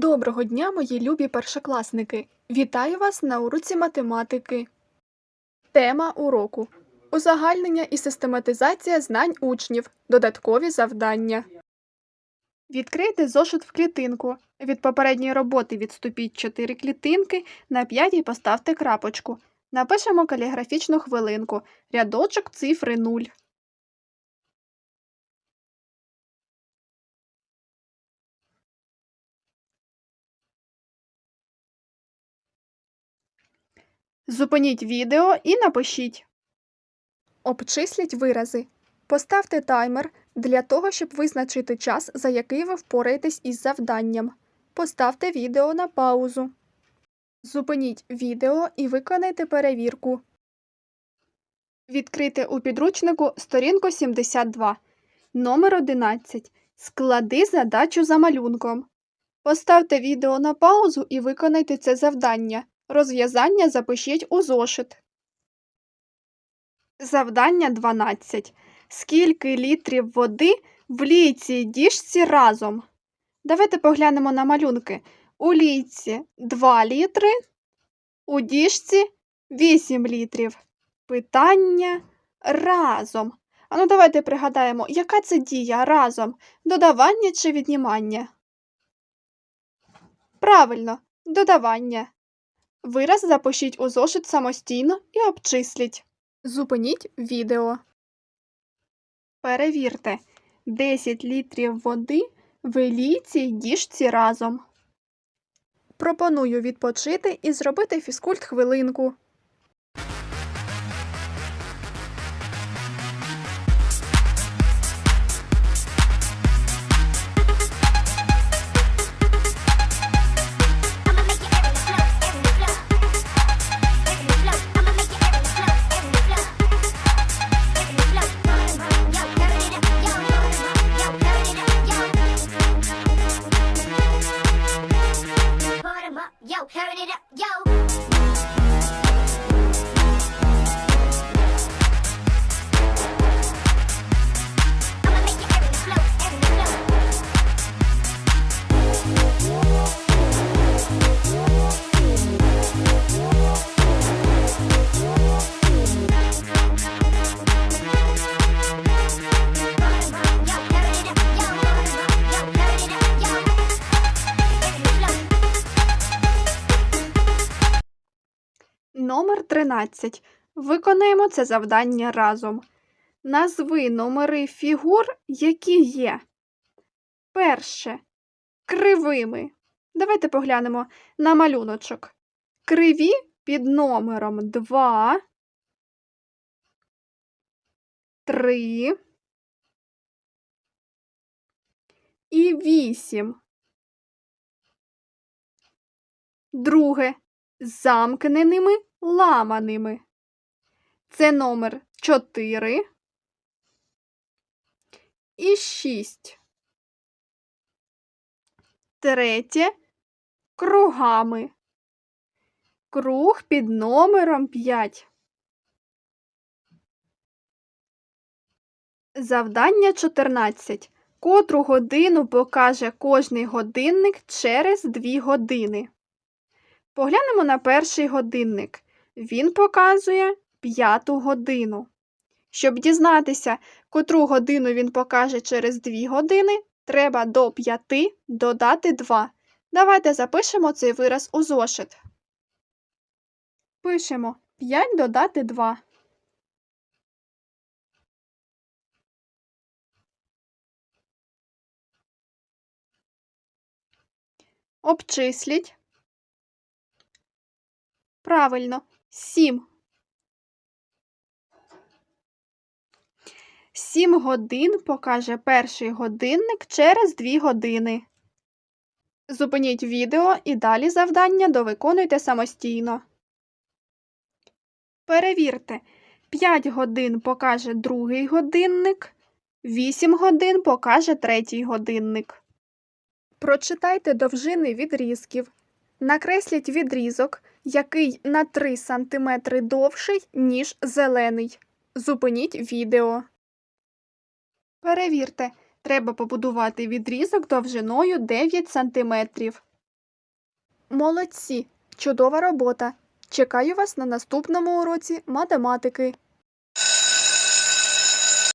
Доброго дня, мої любі першокласники! Вітаю вас на уроці математики. Тема уроку Узагальнення і систематизація знань учнів. Додаткові завдання. Відкрийте зошит в клітинку. Від попередньої роботи відступіть 4 клітинки, на п'ятій поставте крапочку. Напишемо каліграфічну хвилинку. Рядочок цифри 0. Зупиніть відео і напишіть. Обчисліть вирази. Поставте таймер для того, щоб визначити час, за який ви впораєтесь із завданням. Поставте відео на паузу. Зупиніть відео і виконайте перевірку. Відкрийте у підручнику сторінку 72. Номер 11. Склади задачу за малюнком. Поставте відео на паузу і виконайте це завдання. Розв'язання запишіть у зошит. Завдання 12. Скільки літрів води в лійці діжці разом? Давайте поглянемо на малюнки. У лійці 2 літри, у діжці 8 літрів. Питання разом. Ану, давайте пригадаємо, яка це дія разом? Додавання чи віднімання? Правильно, додавання. Вираз запишіть у зошит самостійно і обчисліть. Зупиніть відео. Перевірте. 10 літрів води в цій діжці разом. Пропоную відпочити і зробити фізкульт хвилинку. Yo, turn it up, yo. 13. Виконаємо це завдання разом. Назви номери фігур, які є. Перше. Кривими. Давайте поглянемо на малюночок. Криві під номером 2, 3 і 8. Друге замкненими ламаними. Це номер 4 і 6. Третє кругами. Круг під номером 5. Завдання 14. Котру годину покаже кожний годинник через 2 години. Поглянемо на перший годинник. Він показує п'яту годину. Щоб дізнатися, котру годину він покаже через 2 години, треба до 5 додати 2. Давайте запишемо цей вираз у зошит. Пишемо 5 додати 2. Обчисліть. Правильно, 7. 7 годин покаже перший годинник через 2 години. Зупиніть відео і далі завдання довиконуйте самостійно. Перевірте. 5 годин покаже другий годинник, 8 годин покаже третій годинник. Прочитайте довжини відрізків. Накресліть відрізок, який на 3 см довший, ніж зелений. Зупиніть відео. Перевірте, треба побудувати відрізок довжиною 9 см. Молодці! Чудова робота! Чекаю вас на наступному уроці математики.